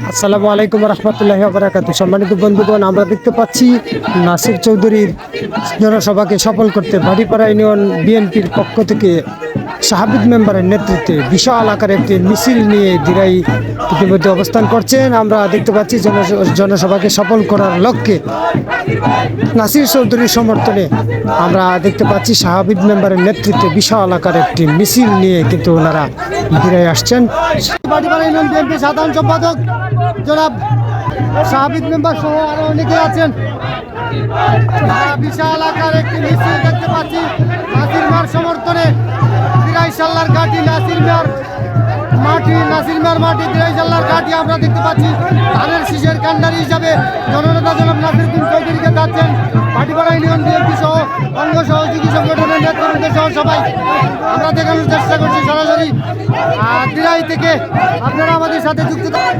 আসসালামু আলাইকুম রহমতুল্লাহ আবরাকাত সম্মানিত বন্ধুগণ, আমরা দেখতে পাচ্ছি নাসির চৌধুরীর জনসভাকে সফল করতে বাড়িপাড়া ইউনিয়ন বিএনপির পক্ষ থেকে সাহাবিদ মেম্বারের নেতৃত্বে বিশাল আকারে একটি মিছিল নিয়ে দিরাই ইতিমধ্যে অবস্থান করছেন। আমরা দেখতে পাচ্ছি জনসভাকে সফল করার লক্ষ্যে নাসির চৌধুরীর সমর্থনে আমরা দেখতে পাচ্ছি সাহাবিদ মেম্বারের নেতৃত্বে বিশাল আকারে একটি মিছিল নিয়ে কিন্তু ওনারা দিরাই আসছেন। সাধারণ সম্পাদক জনাব মেম্বার সহ আরও অনেকে আছেন। বিশাল আকার একটি মিছিল দেখতে পাচ্ছি। ঘাটি নাসির মার মাটি নাসির মার মাটি দিরাই সাল্লার ঘাটি আমরা দেখতে পাচ্ছি। ধানের শীষের কান্ডারি হিসাবে জননেতা জনাব নাসির উদ্দিন চৌধুরীকে যাচ্ছেন পাটিপাড়া ইউনিয়ন বিএনপি সহ অঙ্গ সহযোগী সংগঠনের নেতৃত্ব সহ সবাই। আমরা দেখানোর চেষ্টা করছি সরাসরি। দিরাই থেকে আপনারা আমাদের সাথে যুক্ত থাকুন।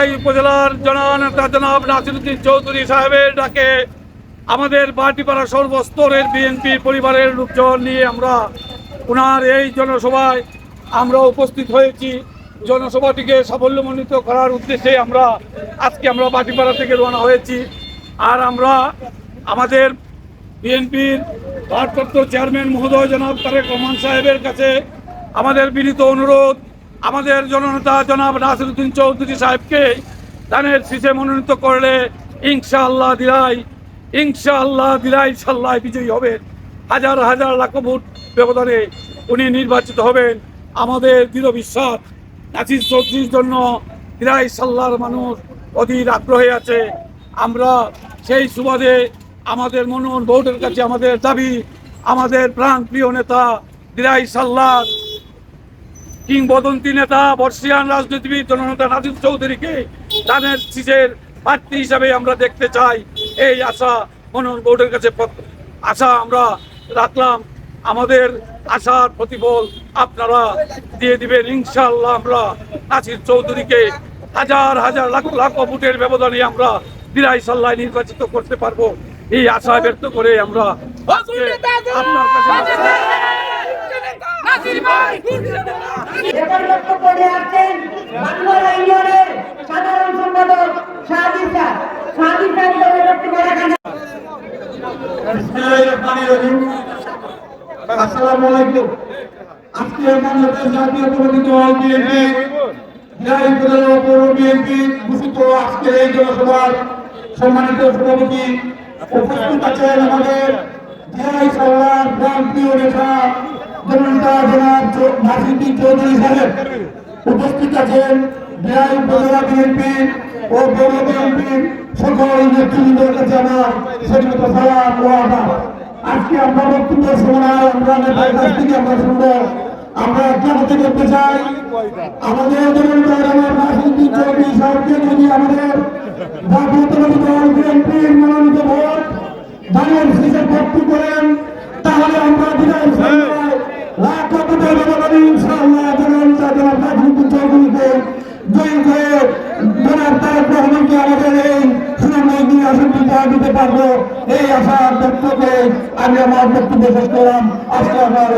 দিরাই উপজেলার জননেতা জনাব নাসিরুদ্দিন চৌধুরী সাহেবের ডাকে আমাদের বাটিপাড়া সর্বস্তরের বিএনপি পরিবারের লোকজন নিয়ে আমরা ওনার এই জনসভায় আমরা উপস্থিত হয়েছি। জনসভাটিকে সাফল্যমণ্ডিত করার উদ্দেশ্যে আমরা আজকে আমরা বাটিপাড়া থেকে রওনা হয়েছি। আর আমরা আমাদের বিএনপির ভারপ্রাপ্ত চেয়ারম্যান মহোদয় জনাব তারেক রহমান সাহেবের কাছে আমাদের বিনীত অনুরোধ আমাদের জননেতা জনাব নাসিরুদ্দিন চৌধুরী সাহেবকে ধানের শীষে মনোনীত করলে ইনশাআল্লাহ দিলাই ইনশাআল্লাহ দিলাই সাল্লাহ বিজয়ী হবেন। হাজার হাজার লাখ ভোট ব্যবধানে উনি নির্বাচিত হবেন। আমাদের দৃঢ় বিশ্বাস, নাসির চৌধুরীর জন্য দিলাই সাল্লাহর মানুষ অধীর আগ্রহে আছে। আমরা সেই সুবাদে আমাদের মনোনয়ন ভোটের কাছে আমাদের দাবি, আমাদের প্রাণ প্রিয় নেতা দিরাই সাল্লাহ কিংবদন্তি নেতা, বর্ষিয়ান রাজনীতিবিদ জননেতা নাজির চৌধুরীকে তাদের শীষের প্রার্থী হিসাবে আমরা দেখতে চাই। এই আশা মনোনয়ন বোর্ডের কাছে আশা আমরা রাখলাম। আমাদের আশার প্রতিফল আপনারা দিয়ে দিবেন। ইনশাআল্লাহ আমরা নাসির চৌধুরীকে হাজার হাজার, লাখ লাখ ভোটের ব্যবধানে আমরা দিরাই সাল্লাহ নির্বাচিত করতে পারব। এই আশা ব্যক্ত করে আমরা আপনার কাছে এবার বক্তব্য নিয়ে আসছেন বাংলা ইউনিয়নের সাধারণ সম্পাদক শাহাদিন স্যার শাহাদিন স্যার দলের বক্তব্য রাখেন? আসসালামু আলাইকুম। আজকে বাংলাদেশ জাতীয়তাবাদী দল বিএনপি জেলা উপজেলা পৌর বিএনপি ঘোষিত আজকের এই জনসভার সম্মানিত সভাপতি উপস্থিত আছেন আমাদের জেলাই সাল্লার গ্রাম নেতা জনতা জনাব নাসিদ্দিন চৌধুরী উপস্থিত আছেন আজকে আমরা বক্তব্য আমরা নেতার থেকে আমরা চাই আমাদের জনতার আমার রাজনীতি চৌধুরী যদি আমাদের জাতীয়তাবাদী দল বিএনপির মনোনীত ভোট ধানের শীষে ভর্তি করেন তাহলে আমরা বিদায় সন্ধ্যায় লাখ কোটি ব্যবধানে ইনশাআল্লাহ জনতা জনাব রাজনীতি চৌধুরীকে জয়ী করে জনাব রহমানকে আমাদের এই নিয়ে আসনটি জয় দিতে পারব এই আশা ব্যক্ত আমি আমার বক্তব্য শেষ করলাম আজকে আমার